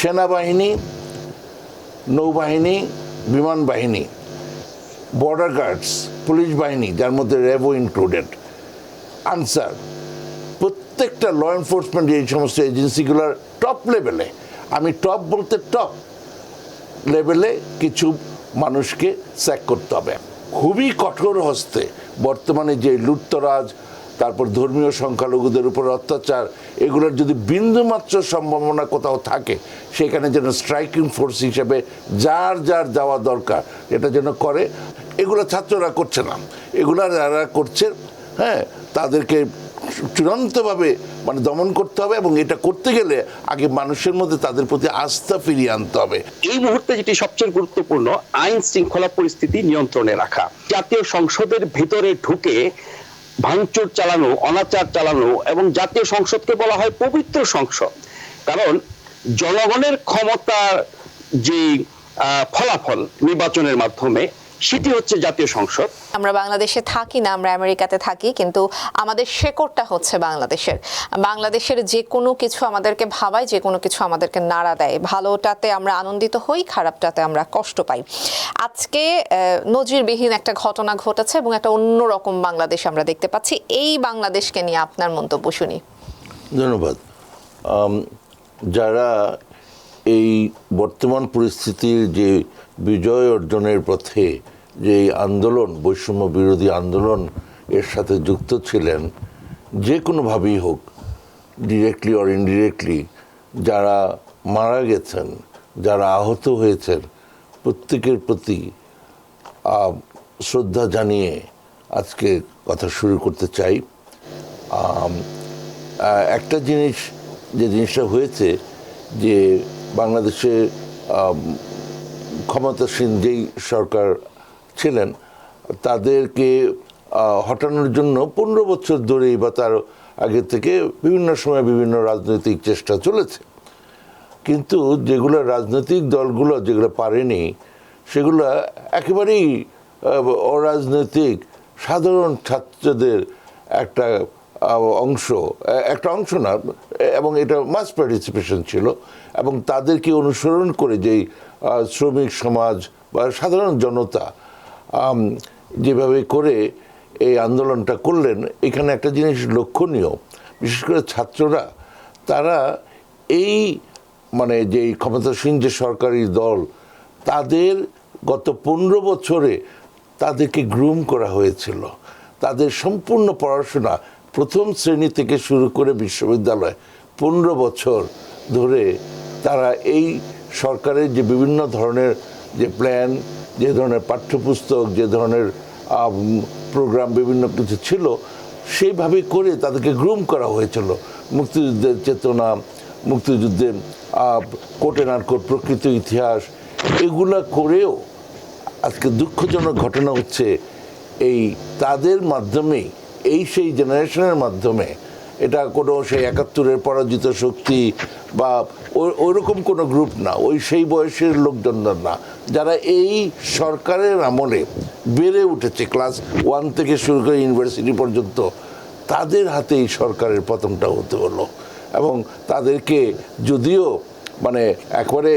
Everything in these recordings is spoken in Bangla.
সেনাবাহিনী, নৌবাহিনী, বিমান বাহিনী বর্ডার গার্ডস পুলিশ বাহিনী, যার মধ্যে র্যাবও ইনক্লুডেড আনসার প্রত্যেকটা ল এনফোর্সমেন্ট এই সমস্ত এজেন্সিগুলোর টপ লেভেলে আমি টপ বলতে টপ লেভেলে কিছু মানুষকে স্যাক করতে হবে। খুবই কঠোর হস্তে বর্তমানে যে লুটতরাজ তারপর ধর্মীয় সংখ্যালঘুদের উপর অত্যাচার, এগুলোর যদি বিন্দুমাত্র সম্ভাবনা কোথাও থাকে, সেখানে যেন স্ট্রাইকিং ফোর্স হিসেবে যার যার যাওয়া দরকার, এটা যেন করে, এগুলো ছাত্ররা করছে না। এগুলো যারা করছে হ্যাঁ তাদেরকে চূড়ান্তভাবে মানে দমন করতে হবে এবং এটা করতে গেলে আগে মানুষের মধ্যে তাদের প্রতি আস্থা ফিরিয়ে আনতে হবে। এই মুহূর্তে যেটি সবচেয়ে গুরুত্বপূর্ণ, আইন শৃঙ্খলা পরিস্থিতি নিয়ন্ত্রণে রাখা। জাতীয় সংসদের ভিতরে ঢুকে ভাঙচুর চালানো, অনাচার চালানো এবং জাতীয় সংসদকে বলা হয় পবিত্র সংসদ। কারণ জনগণের ক্ষমতার যে ফলাফল নির্বাচনের মাধ্যমে সেটি হচ্ছে জাতীয় সংসদ। আমরা বাংলাদেশে থাকি না আমরা আমেরিকাতে থাকি কিন্তু আমাদের শেকড়টা হচ্ছে বাংলাদেশের। বাংলাদেশের যে কোনো কিছু আমাদেরকে ভাবায় যে কোনো কিছু আমাদেরকে নাড়া দেয়। ভালোটাতে আমরা আনন্দিত হই খারাপটাতে আমরা কষ্ট পাই। আজকে নজিরবিহীন একটা ঘটনা ঘটেছে এবং একটা অন্যরকম বাংলাদেশ আমরা দেখতে পাচ্ছি। এই বাংলাদেশকে নিয়ে আপনার মন্তব্য শুনি। ধন্যবাদ। যারা এই বর্তমান পরিস্থিতির যে বিজয় অর্জনের পথে যে আন্দোলন, বৈষম্য বিরোধী আন্দোলন এর সাথে যুক্ত ছিলেন, যে কোনোভাবেই হোক ডিরেক্টলি অর ইনডিরেক্টলি যারা মারা গেছেন, যারা আহত হয়েছেন, প্রত্যেকের প্রতি শ্রদ্ধা জানিয়ে আজকে কথা শুরু করতে চাই। একটা জিনিস, যে জিনিসটা হয়েছে যে বাংলাদেশে ক্ষমতাসীন যেই সরকার ছিলেন, তাদেরকে হটানোর জন্য পনেরো বছর ধরেই বা তার আগে থেকে বিভিন্ন সময় বিভিন্ন রাজনৈতিক চেষ্টা চলেছে। কিন্তু যেগুলো রাজনৈতিক দলগুলো যেগুলো পারেনি, সেগুলো একেবারেই অরাজনৈতিক, সাধারণ ছাত্রদের একটা অংশ একটা অংশ না, এবং এটা মাস পার্টিসিপেশন ছিল, এবং তাদেরকে অনুসরণ করে যেই শ্রমিক সমাজ বা সাধারণ জনতা যেভাবে করে এই আন্দোলনটা করলেন, এখানে একটা জিনিস লক্ষণীয়, বিশেষ করে ছাত্ররা, তারা এই মানে যে ক্ষমতাসীন যে সরকারি দল, তাদের গত পনেরো বছরে তাদেরকে গ্রুম করা হয়েছিল। তাদের সম্পূর্ণ পড়াশোনা প্রথম শ্রেণি থেকে শুরু করে বিশ্ববিদ্যালয়, পনেরো বছর ধরে তারা এই সরকারের যে বিভিন্ন ধরনের যে প্ল্যান যে ধরনের পাঠ্যপুস্তক, যে ধরনের প্রোগ্রাম বিভিন্ন কিছু ছিল, সেইভাবে করে তাদেরকে গ্রুম করা হয়েছিল। মুক্তিযুদ্ধের চেতনা মুক্তিযুদ্ধের কোটে নাটকোট প্রকৃত ইতিহাস, এগুলা করেও আজকে দুঃখজনক ঘটনা হচ্ছে, এই তাদের মাধ্যমেই এই সেই জেনারেশনের মাধ্যমে, এটা কোনো সেই একাত্তরের পরাজিত শক্তি বা ওইরকম কোনো গ্রুপ না, ওই সেই বয়সের লোকজন না যারা এই সরকারের আমলে বেড়ে উঠেছে ক্লাস ওয়ান থেকে শুরু করে ইউনিভার্সিটি পর্যন্ত, তাদের হাতে এই সরকারের পতনটা হতে হলো। এবং তাদেরকে যদিও মানে একবারে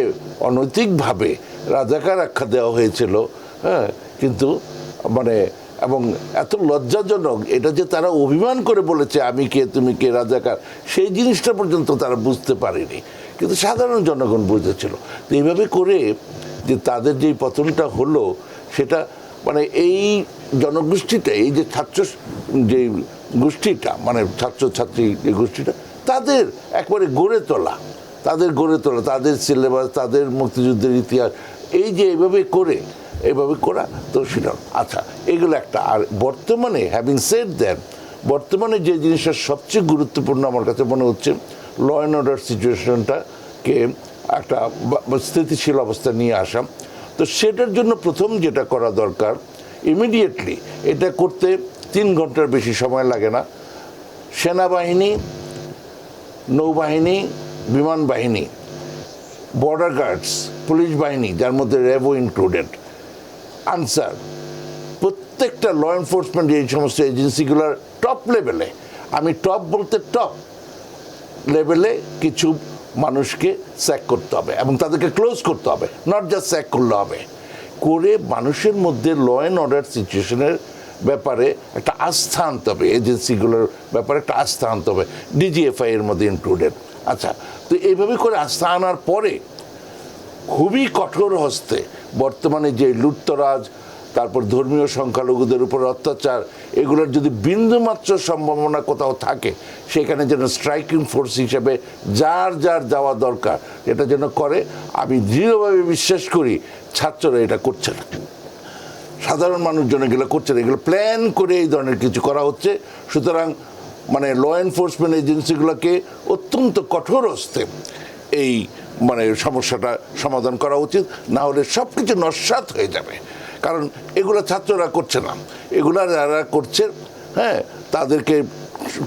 অনৈতিকভাবে রাজাকার আখ্যা দেওয়া হয়েছিল হ্যাঁ কিন্তু মানে এবং এত লজ্জাজনক, এটা যে তারা অভিমান করে বলেছে, আমি কে, তুমি কে, রাজাকার? সেই জিনিসটা পর্যন্ত তারা বুঝতে পারেনি। কিন্তু সাধারণ জনগণ বুঝেছিল। তো এইভাবে করে যে তাদের যেই পতনটা হলো, সেটা মানে এই জনগোষ্ঠীটা, এই যে ছাত্র যে গোষ্ঠীটা মানে ছাত্রছাত্রী যে গোষ্ঠীটা, তাদের একবারে গড়ে তোলা, তাদের গড়ে তোলা, তাদের সিলেবাস, তাদের মুক্তিযুদ্ধের ইতিহাস, এই যে এইভাবে করে এইভাবে করা তো সেটা। আচ্ছা এগুলো একটা। আর বর্তমানে হ্যাভিং সেড দ্যাট বর্তমানে যে জিনিসটা সবচেয়ে গুরুত্বপূর্ণ আমার কাছে মনে হচ্ছে ল অ্যান্ড অর্ডার সিচুয়েশনটাকে একটা স্থিতিশীল অবস্থা নিয়ে আসা, তো সেটার জন্য প্রথম যেটা করা দরকার ইমিডিয়েটলি এটা করতে তিন ঘণ্টার বেশি সময় লাগে না। সেনাবাহিনী, নৌবাহিনী, বিমান বাহিনী বর্ডার গার্ডস পুলিশ বাহিনী, যার মধ্যে র্যাবও ইনক্লুডেড আনসার প্রত্যেকটা ল এনফোর্সমেন্ট এই সমস্ত এজেন্সিগুলোর টপ লেভেলে আমি টপ বলতে টপ লেভেলে কিছু মানুষকে স্যাক করতে হবে এবং তাদেরকে ক্লোজ করতে হবে নট জাস্ট স্যাক করলে হবে। করে মানুষের মধ্যে ল অ্যান্ড অর্ডার সিচুয়েশনের ব্যাপারে একটা আস্থা আনতে হবে এজেন্সিগুলোর ব্যাপারে একটা আস্থা আনতে হবে ডিজিএফআই এর মধ্যে ইনক্লুডেড আচ্ছা তো এইভাবে করে আস্থা আনার পরে খুবই কঠোর হস্তে বর্তমানে যে লুটতরাজ, তারপর ধর্মীয় সংখ্যালঘুদের উপর অত্যাচার, এগুলোর যদি বিন্দুমাত্র সম্ভাবনা কোথাও থাকে, সেখানে যেন স্ট্রাইকিং ফোর্স হিসেবে যার যার যাওয়া দরকার, এটা যেন করে, আমি দৃঢ়ভাবে বিশ্বাস করি ছাত্ররা এটা করছে না। সাধারণ মানুষজন এগুলো করছে না। এগুলো প্ল্যান করে এই ধরনের কিছু করা হচ্ছে। সুতরাং মানে ল এনফোর্সমেন্ট এজেন্সিগুলোকে অত্যন্ত কঠোর হস্তে এই মানে সমস্যাটা সমাধান করা উচিত, না হলে সব কিছু নস্বাত হয়ে যাবে। কারণ এগুলো ছাত্ররা করছে না। এগুলা যারা করছে হ্যাঁ তাদেরকে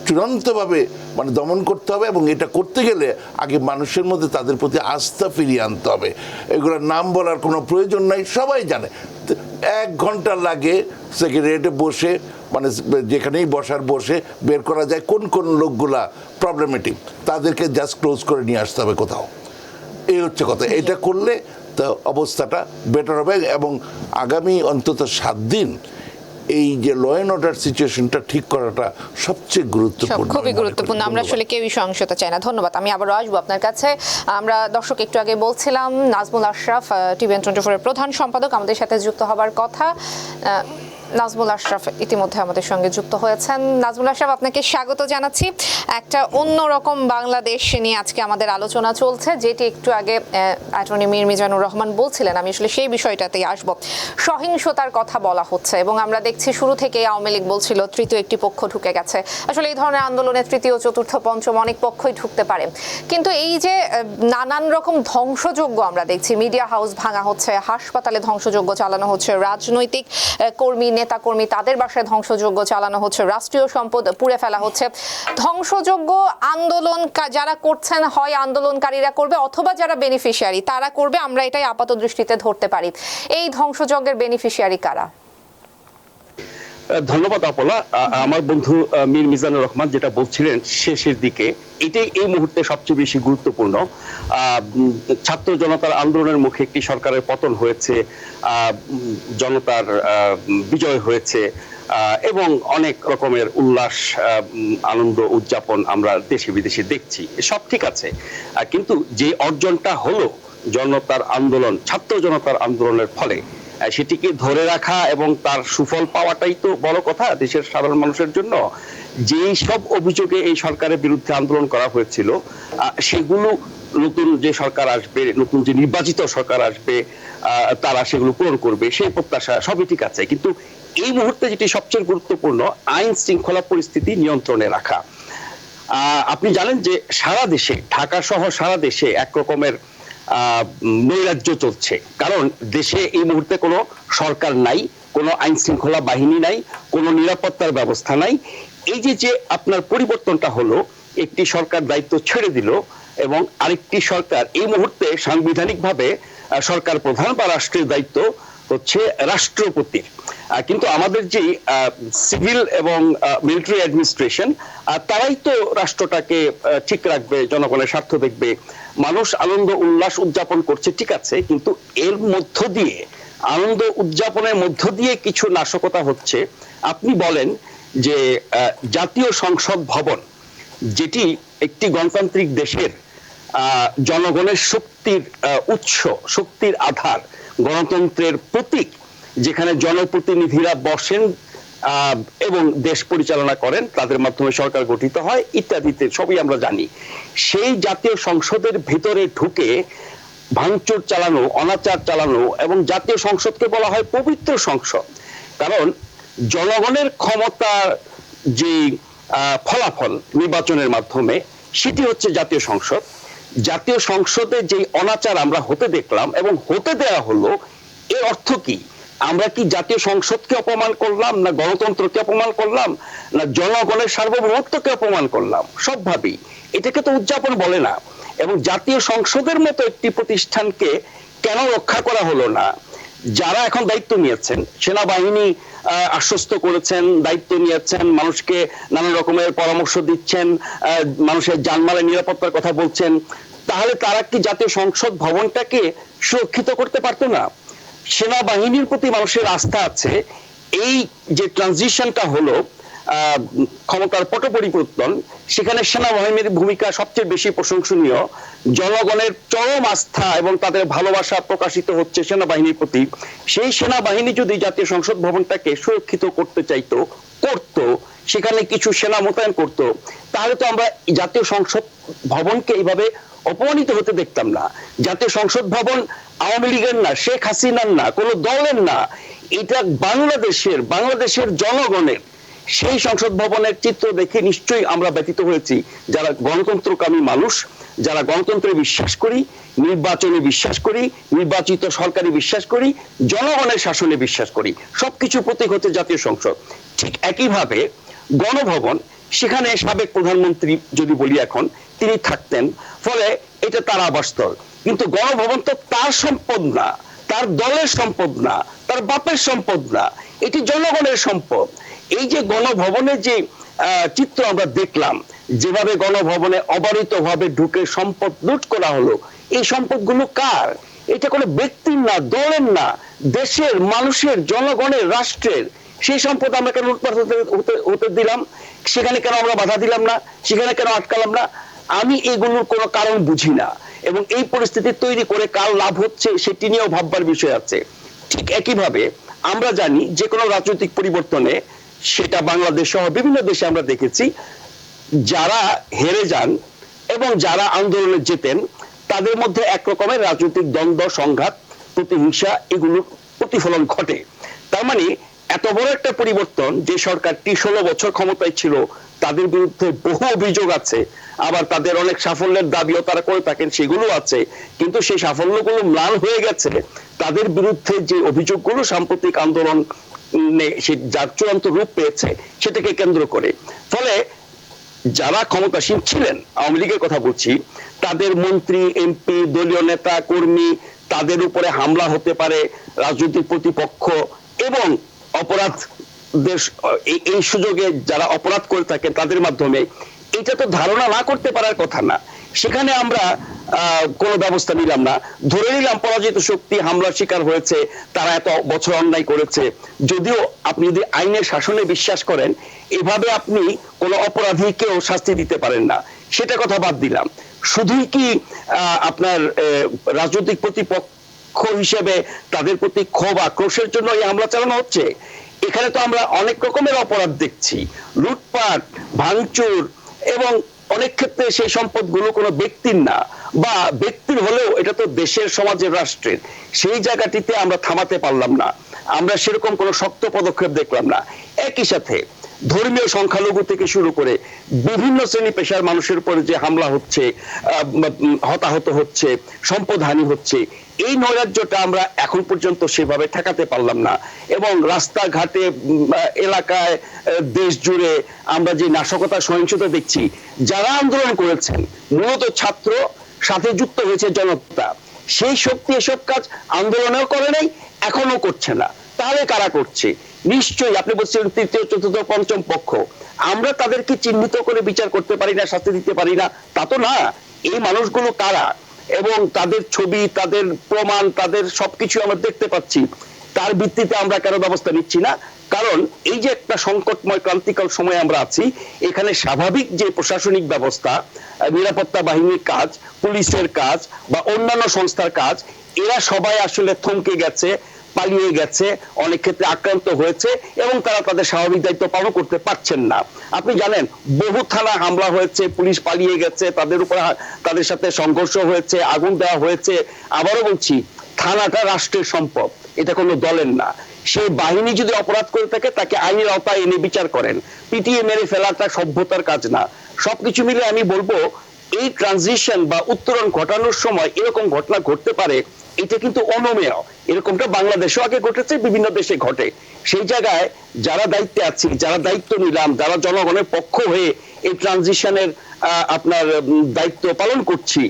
চূড়ান্তভাবে মানে দমন করতে হবে এবং এটা করতে গেলে আগে মানুষের মধ্যে তাদের প্রতি আস্থা ফিরিয়ে আনতে হবে। এগুলোর নাম বলার কোনো প্রয়োজন নাই, সবাই জানে। এক ঘণ্টা লাগে সেক্রেটারিয়েটে বসে মানে যেখানেই বসার বসে বের করা যায় কোন কোন লোকগুলা প্রবলেমেটিক তাদেরকে জাস্ট ক্লোজ করে নিয়ে আসতে হবে কোথাও। এই হচ্ছে কথা। এটা করলে তা অবস্থাটা বেটার হবে এবং আগামী অন্তত সাত দিন এই যে ল অ্যান্ড অর্ডার সিচুয়েশনটা ঠিক করাটা সবচেয়ে সব গুরুত্বপূর্ণ খুবই। গুরুত্বপূর্ণ। আমরা আসলে কেউই সহিংসতা চাই না। ধন্যবাদ। আমি আবারও আসব আপনার কাছে। আমরা দর্শক একটু আগে বলছিলাম, নাজমুল আশরাফ টিভিএন টোয়েন্টি ফোরের প্রধান সম্পাদক আমাদের সাথে যুক্ত হবার কথা। নাজমুল আশরাফ ইতিমধ্যে আমাদের সঙ্গে যুক্ত হয়েছেন। নাজমুল আশরাফ, আপনাকে স্বাগত জানাচ্ছি। একটা অন্যরকম বাংলাদেশ নিয়ে আজকে আমাদের আলোচনা চলছে, যেটি একটু আগে অ্যাটর্নি মীর মিজানুর রহমান বলছিলেন। আমি আসলে সেই বিষয়টাতেই আসব। সহিংসতার কথা বলা হচ্ছে এবং আমরা দেখছি শুরু থেকে আওয়ামী লীগ বলছিল তৃতীয় একটি পক্ষ ঢুকে গেছে। আসলে এই ধরনের আন্দোলনে তৃতীয়, চতুর্থ, পঞ্চম অনেক পক্ষই ঢুকতে পারে। কিন্তু এই যে নানান রকম ধ্বংসযোগ্য আমরা দেখছি, মিডিয়া হাউস ভাঙা হচ্ছে, হাসপাতালে ধ্বংসযোগ্য চালানো হচ্ছে, রাজনৈতিক কর্মী নেতা কর্মী তাদের বাসায় ধ্বংসযজ্ঞ চালানো হচ্ছে। রাষ্ট্রীয় সম্পদ পুড়ে ফেলা হচ্ছে। ধ্বংসযজ্ঞ আন্দোলন যারা করছেন, হয় আন্দোলনকারীরা করবে অথবা যারা বেনিফিশিয়ারি তারা করবে। আমরা এটাই আপাত দৃষ্টিতে ধরতে পারি। এই ধ্বংসযজ্ঞের বেনিফিশিয়ারি কারা? ধন্যবাদ আপলা। আমার বন্ধু মীর মিজানুর রহমান যেটা বলছিলেন শেষের দিকে, এটাই এই মুহূর্তে সবচেয়ে বেশি গুরুত্বপূর্ণ। ছাত্র জনতার আন্দোলনের মুখে একটি সরকারের পতন হয়েছে জনতার বিজয় হয়েছে এবং অনেক রকমের উল্লাস আনন্দ, উদযাপন আমরা দেশে বিদেশে দেখছি। সব ঠিক আছে। কিন্তু যে অর্জনটা হলো জনতার আন্দোলন, ছাত্র জনতার আন্দোলনের ফলে সেটিকে ধরে রাখা এবং তার সুফল পাওয়াটাই তো বড় কথা দেশের সাধারণ মানুষের জন্য। যেই সব অভিযোগে এই সরকারের বিরুদ্ধে আন্দোলন করা হয়েছিল সেগুলো নতুন যে সরকার আসবে, নতুন যে নির্বাচিত সরকার আসবে তারা সেগুলো পূরণ করবে, সেই প্রত্যাশা সবই ঠিক আছে। কিন্তু এই মুহূর্তে যেটি সবচেয়ে গুরুত্বপূর্ণ, আইন শৃঙ্খলা পরিস্থিতি নিয়ন্ত্রণে রাখা। আপনি জানেন যে সারা দেশে, ঢাকা সহ সারা দেশে এক রকমের নৈরাজ্য চলছে। কারণ দেশে এই মুহূর্তে কোনো সরকার নাই, কোনো আইন শৃঙ্খলা বাহিনী নাই, কোনো নিরাপত্তার ব্যবস্থা নাই। এই যে যে আপনার পরিবর্তনটা হলো, একটি সরকার দায়িত্ব ছেড়ে দিল এবং আরেকটি সরকার এই মুহূর্তে সাংবিধানিকভাবে সরকার প্রধান বা রাষ্ট্রের দায়িত্ব হচ্ছে রাষ্ট্রপতির। কিন্তু আমাদের যে সিভিল এবং মিলিটারি অ্যাডমিনিস্ট্রেশন তারাই তো রাষ্ট্রটাকে ঠিক রাখবে, জনগণের স্বার্থ দেখবে। মানুষ আনন্দ, উল্লাস উদযাপন করছে, ঠিক আছে, কিন্তু এর মধ্য দিয়ে, আনন্দ উদযাপনের মধ্য দিয়ে কিছু নাশকতা হচ্ছে। আপনি বলেন যে জাতীয় সংসদ ভবন, যেটি একটি গণতান্ত্রিক দেশের জনগণের শক্তির উৎস, শক্তির আধার, গণতন্ত্রের প্রতীক যেখানে জনপ্রতিনিধিরা বসেন এবং দেশ পরিচালনা করেন, তাদের মাধ্যমে সরকার গঠিত হয়, ইত্যাদিতে সবই আমরা জানি। সেই জাতীয় সংসদের ভিতরে ঢুকে ভাঙচুর চালানো, অনাচার চালানো এবং জাতীয় সংসদকে বলা হয় পবিত্র সংসদ। কারণ জনগণের ক্ষমতার যে ফলাফল নির্বাচনের মাধ্যমে, সেটি হচ্ছে জাতীয় সংসদ। জাতীয় সংসদে যে অনাচার আমরা হতে দেখলাম এবং হতে দেয়া হলো, এর অর্থ কি? আমরা কি জাতীয় সংসদকে অপমান করলাম, না গণতন্ত্রকে অপমান করলাম, না জনগণের সার্বভৌমত্বকে অপমান করলাম? সবভাবেই। এটাকে তো উদযাপন বলে না। এবং জাতীয় সংসদের মতো একটি প্রতিষ্ঠানকে কেন রক্ষা করা হলো না? যারা এখন দায়িত্ব নিয়েছেন, সেনাবাহিনী আশ্বস্ত করেছেন, দায়িত্ব নিয়েছেন, মানুষকে নানা রকমের পরামর্শ দিচ্ছেন মানুষের জানমালের নিরাপত্তার কথা বলছেন, তাহলে তারা কি জাতীয় সংসদ ভবনটাকে সুরক্ষিত করতে পারতো না? সেনাবাহিনীর প্রতি মানুষের আস্থা আছে। এই যে ট্রানজিশনটা হলো ক্ষমতার পট পরিবর্তন সেখানে সেনাবাহিনীর ভূমিকা সবচেয়ে বেশি প্রশংসনীয়। জনগণের চরম আস্থা এবং তাদের ভালোবাসা প্রকাশিত হচ্ছে সেনাবাহিনীর প্রতি। সেই সেনাবাহিনী যদি জাতীয় সংসদ ভবনটাকে সুরক্ষিত করতে চাইতো, করত, সেখানে কিছু সেনা মোতায়েন করত, তাহলে তো আমরা জাতীয় সংসদ ভবনকে এইভাবে অপমানিত হতে দেখতাম না। জাতীয় সংসদ ভবন, আওয়ামী লীগের না, শেখ হাসিনার না, কোনো দলের না, এটা বাংলাদেশের বাংলাদেশের জনগণের। সেই সংসদ ভবনের চিত্র দেখে নিশ্চয়ই আমরা ব্যতীত হয়েছি। যারা গণতন্ত্রকামী মানুষ, যারা গণতন্ত্রে বিশ্বাস করি, নির্বাচনে বিশ্বাস করি, নির্বাচিত সরকারি বিশ্বাস করি, জনগণের শাসনে বিশ্বাস করি সবকিছু প্রতীক হচ্ছে জাতীয় সংসদ। ঠিক একইভাবে গণভবন সেখানে সাবেক প্রধানমন্ত্রী যদি বলি এখন, তিনি থাকতেন। ফলে এটা তার আবাসস্থল। কিন্তু গণভবন তো তার সম্পদ না, তার দলের সম্পদ না, তার বাপের সম্পদ না, এটি জনগণের সম্পদ। এই যে গণভবনের যে চিত্র আমরা দেখলাম, যেভাবে গণভবনে অবারিতভাবে ঢুকে সম্পদ লুট করা হলো, এই সম্পদগুলো কার? এটা কোনো ব্যক্তির না, দলের না, দেশের, মানুষের, জনগণের, রাষ্ট্রের। সেই সম্পদ আমরা কেন লুটপাট হতে হতে- দিলাম। সেখানে কেন আমরা বাধা দিলাম না? সেখানে কেন আটকালাম না? আমি এগুলোর কোনো কারণ বুঝি না। এবং এই পরিস্থিতি তৈরি করে কার লাভ হচ্ছে, সেটি নিয়েও ভাববার বিষয় আছে। ঠিক একইভাবে আমরা জানি যে কোনো রাজনৈতিক পরিবর্তনে সেটা বাংলাদেশ সহ বিভিন্ন দেশে আমরা দেখেছি, যারা হেরে যান এবং যারা আন্দোলনে যেতেন তাদের মধ্যে এক রকমের রাজনৈতিক দ্বন্দ্ব, সংঘাত, প্রতিহিংসা এগুলোর প্রতিফলন ঘটে। তার মানে এত বড় একটা পরিবর্তন যে সরকারটি ষোলো বছর ক্ষমতায় ছিল, তাদের বিরুদ্ধে বহু অভিযোগ আছে, আবার তাদের অনেক সাফল্যের দাবিও তারা করে থাকেন, সেগুলো আছে, কিন্তু সেই সাফল্যগুলো ম্লান হয়ে গেছে। তাদের বিরুদ্ধে যে অভিযোগগুলো সাম্প্রতিক আন্দোলন যার চূড়ান্ত রূপ পেয়েছে, সেটাকে কেন্দ্র করে। ফলে যারা ক্ষমতাসীন ছিলেন, আওয়ামী লীগের কথা বলছি, তাদের মন্ত্রী, এমপি, দলীয় নেতা, কর্মী, তাদের উপরে হামলা হতে পারে, রাজনৈতিক প্রতিপক্ষ এবং অপরাধদের এই- এই সুযোগে যারা অপরাধ করে থাকে তাদের মাধ্যমে এটা তো ধারণা না করতে পারার কথা না। সেখানে আমরা কোনো ব্যবস্থা নিলাম না। ধরে নিলাম পরাজিত শক্তি হামলার শিকার হয়েছে, তারা এত বছর অন্যায় করেছে। যদিও আপনি যদি আইনের শাসনে বিশ্বাস করেন, এভাবে আপনি কোনো অপরাধীকেও শাস্তি দিতে পারেন না। সেটা কথা বাদ দিলাম। শুধুই কি আপনার রাজনৈতিক প্রতিপক্ষ হিসেবে তাদের প্রতি ক্ষোভ আক্রোশের জন্য এই হামলা চালানো হচ্ছে। এখানে তো আমরা অনেক রকমের অপরাধ দেখছি। লুটপাট, ভাঙচুর এবং অনেক ক্ষেত্রে সেই সম্পদগুলো কোনো ব্যক্তির না বা ব্যক্তির হলেও এটা তো দেশের সমাজের রাষ্ট্রের। সেই জায়গাটিতে আমরা থামাতে পারলাম না। আমরা সেরকম কোনো শক্ত পদক্ষেপ দেখলাম না। একই সাথে ধর্মীয় সংখ্যালঘু থেকে শুরু করে বিভিন্ন শ্রেণি পেশার মানুষের উপরে যে হামলা হচ্ছে হতাহত হচ্ছে সম্পদহানি হচ্ছে, এই নৈরাজ্যটা আমরা এখন পর্যন্ত সেভাবে ঠেকাতে পারলাম না। এবং রাস্তাঘাটে এলাকায় দেশ জুড়ে আমরা যে নাশকতা সহিংসতা দেখছি, যারা আন্দোলন করেছেন, মূলত ছাত্র, সাথে যুক্ত হয়েছে জনতা। সেই শক্তি এসব কাজ আন্দোলনেও করে নাই এখনও করছে না। তাহলে কারা করছে? নিশ্চয়ই আপনি বলছেন তৃতীয়, চতুর্থ, পঞ্চম পক্ষ। আমরা তাদেরকে চিহ্নিত করে বিচার করতে পারি না, শাস্তি দিতে পারি না, তা তো না। এই মানুষগুলো কারা? এবং তাদের ছবি, তাদের প্রমাণ, তাদের সবকিছু আমরা দেখতে পাচ্ছি। তার ভিত্তিতে আমরা কেন ব্যবস্থা নিচ্ছি না? কারণ এই যে একটা সংকটময় ক্রান্তিকাল সময় আমরা আছি, এখানে স্বাভাবিক যে প্রশাসনিক ব্যবস্থা, নিরাপত্তা বাহিনীর কাজ, পুলিশের কাজ বা অন্যান্য সংস্থার কাজ, এরা সবাই আসলে থমকে গেছে। পালিয়ে গেছে, অনেক ক্ষেত্রে আক্রান্ত হয়েছে এবং তারা তাদের স্বাভাবিক দায়িত্ব পালন করতে পারছেন না। আপনি জানেন, বহু থানা হামলা হয়েছে, পুলিশ পালিয়ে গেছে, তাদের উপর তাদের সাথে সংঘর্ষ হয়েছে, আগুন দেওয়া হয়েছে। আবারও বলছি, থানাটা রাষ্ট্রের সম্পদ, এটা কোনো দলের না। সেই বাহিনী যদি অপরাধ করে থাকে, তাকে আইনের আওতায় এনে বিচার করেন। পিটিয়ে মেরে ফেলাটা সভ্যতার কাজ না। সবকিছু মিলে আমি বলব, এই ট্রানজিশন বা উত্তরণ ঘটানোর সময় এরকম ঘটনা ঘটতে পারে এটা কিন্তু অনমেয় এরকমটা বাংলাদেশেও আগে ঘটেছে, বিভিন্ন দেশে ঘটে। সেই জায়গায় যারা দায়িত্বে আছি, যারা দায়িত্ব নিলাম, যারা জনগণের পক্ষ হয়ে এই ট্রানজিশনের আপনার দায়িত্ব পালন করছি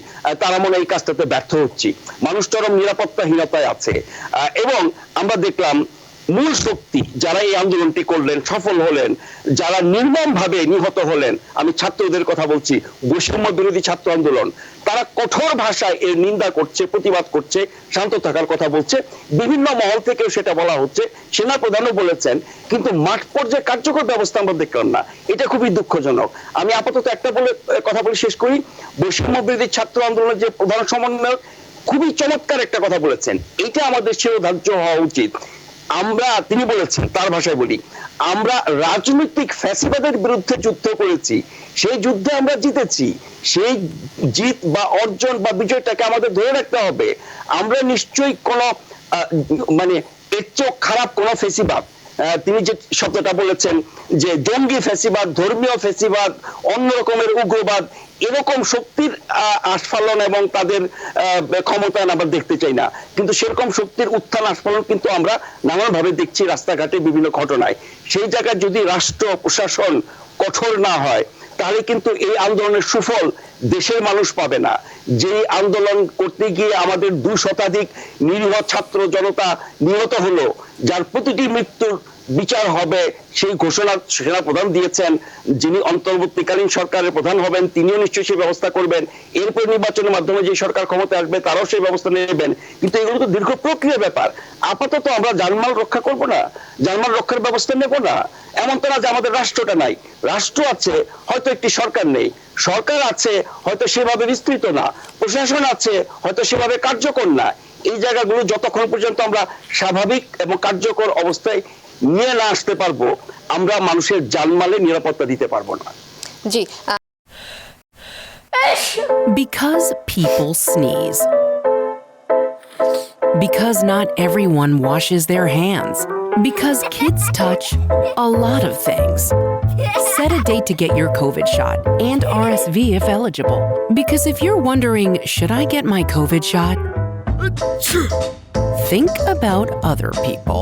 তারা মনে এই কাজটাতে ব্যর্থ হচ্ছি। মানুষ চরম নিরাপত্তাহীনতায় আছে। এবং আমরা দেখলাম মূল শক্তি যারা এই আন্দোলনটি করলেন, সফল হলেন, যারা নির্মম ভাবে নিহত হলেন, আমি ছাত্রদের কথা বলছি, বৈষম্য বিরোধী ছাত্র আন্দোলন, তারা কঠোর ভাষায় এর নিন্দা করছে, প্রতিবাদ করছে, শান্ত থাকার কথা বলছে। বিভিন্ন মহল থেকেও সেটা বলা হচ্ছে সেনা প্রধানও বলেছেন, কিন্তু মাঠ পর্যায়ে কার্যকর ব্যবস্থা আমরা দেখলাম না। এটা খুবই দুঃখজনক। আমি আপাতত একটা বলে, কথা বলে শেষ করি। বৈষম্য বিরোধী ছাত্র আন্দোলনের যে প্রধান সমন্বয়ক, খুবই চমৎকার একটা কথা বলেছেন। এটা আমাদের শিরোধার্য হওয়া উচিত। আমরা, তিনি বলেছেন, তার ভাষায় বলি, আমরা রাজনৈতিক ফ্যাসিবাদের বিরুদ্ধে যুদ্ধ করেছি, সেই যুদ্ধে আমরা জিতেছি, সেই জিত বা অর্জন বা বিজয়টাকে আমাদের ধরে রাখতে হবে। আমরা নিশ্চয়ই কোন মানে এর চেয়েও খারাপ কোন ফেসিবাদ তিনি যে শব্দটা বলেছেন যে জঙ্গি ফেসিবাদ ধর্মীয় ফেসিবাদ অন্য রকমের উগ্রবাদ এরকম শক্তির আস্ফালন এবং তাদের ক্ষমতায়ন আমরা দেখতে চাই না। কিন্তু সেরকম শক্তির উত্থান, আস্ফালন কিন্তু আমরা নানানভাবে দেখছি রাস্তাঘাটে বিভিন্ন ঘটনায়। সেই জায়গায় যদি রাষ্ট্র, প্রশাসন কঠোর না হয়, তাহলে কিন্তু এই আন্দোলনের সুফল দেশের মানুষ পাবে না। যে আন্দোলন করতে গিয়ে আমাদের দুই শতাধিক নিরীহ ছাত্র জনতা নিহত হলো, যার প্রতিটি মৃত্যুর বিচার হবে, সেই ঘোষণা সেনা প্রধান দিয়েছেন। যিনি অন্তর্বর্তীকালীন সরকারের প্রধান হবেন, তিনিও নিশ্চয়ই সেই ব্যবস্থা করবেন। এরপর নির্বাচনের মাধ্যমে যে সরকার ক্ষমতায় আসবে, তারাও সেই ব্যবস্থা নেবেন। কিন্তু এগুলো তো দীর্ঘ প্রক্রিয়া ব্যাপার। আপাতত আমরা জানমাল রক্ষা করব না জানমাল রক্ষার ব্যবস্থা নেব না। এমন তো না যে আমাদের রাষ্ট্রটা নাই। রাষ্ট্র আছে, হয়তো একটি সরকার নেই। সরকার আছে, হয়তো সেভাবে বিস্তৃত না। প্রশাসন আছে, হয়তো সেভাবে কার্যকর না। এই জায়গাগুলো যতক্ষণ পর্যন্ত আমরা স্বাভাবিক এবং কার্যকর অবস্থায় নিয়ে না আসতে পারবো আমরা মানুষের জানমালের নিরাপত্তা দিতে পারবো না জি আহ, Because people sneeze. Because not everyone washes their hands. Because kids touch a lot of things. Set a date to get your COVID shot and RSV if eligible. Because if you're wondering, should I get my COVID shot? Think about other people.